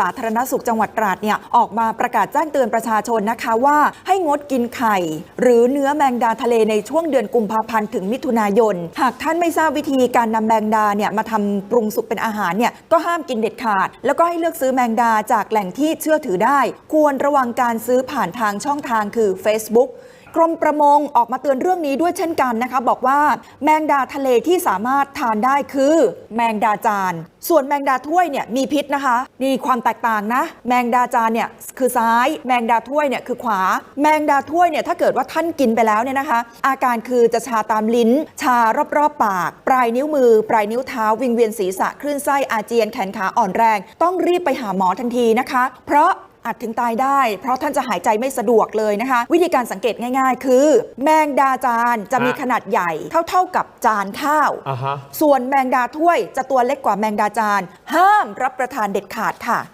สาธารณสุขจังหวัดตราดเนี่ยออกมาประกาศแจ้งเตือนประชาชนนะคะว่าให้งดกินไข่ หรือเนื้อแมงดาทะเลในช่วงเดือนกุมภาพันธ์ถึงมิถุนายน หากท่านไม่ทราบวิธีการนำแมงดาเนี่ยมาทำปรุงสุกเป็นอาหารเนี่ยก็ห้ามกินเด็ดขาด แล้วก็ให้เลือกซื้อแมงดาจากแหล่งที่เชื่อถือได้ ควรระวังการซื้อผ่านทางช่องทางคือ Facebook กรมประมงออกมาเตือนเรื่องนี้ด้วยเช่นกันนะคะ บอกว่าแมงดาทะเลที่สามารถทานได้คือ แมงดาจาน ส่วนแมงดาถ้วยเนี่ยมีพิษนะคะ นี่ความแตกต่างนะ แมงดาจานเนี่ยคือซ้าย แมงดาถ้วยเนี่ยคือขวา แมงดาถ้วยเนี่ยถ้าเกิดว่าท่านกินไปแล้วเนี่ยนะคะ อาการคือจะชาตามลิ้น ชารอบๆปาก ปลายนิ้วมือ ปลายนิ้วเท้าวิงเวียนศีรษะคลื่นไส้อาเจียนแขนขาอ่อนแรง ต้องรีบไปหาหมอทันทีนะคะ เพราะ อาจถึงตายได้ เพราะท่านจะหายใจไม่สะดวกเลยนะคะ วิธีการสังเกตง่ายๆ คือ แมงดาจานจะมีฮะขนาดใหญ่เท่าๆกับจานข้าวอ่าฮะส่วนแมงดาถ้วยจะตัวเล็กกว่าแมงดาจาน ห้ามรับประทานเด็ดขาดค่ะ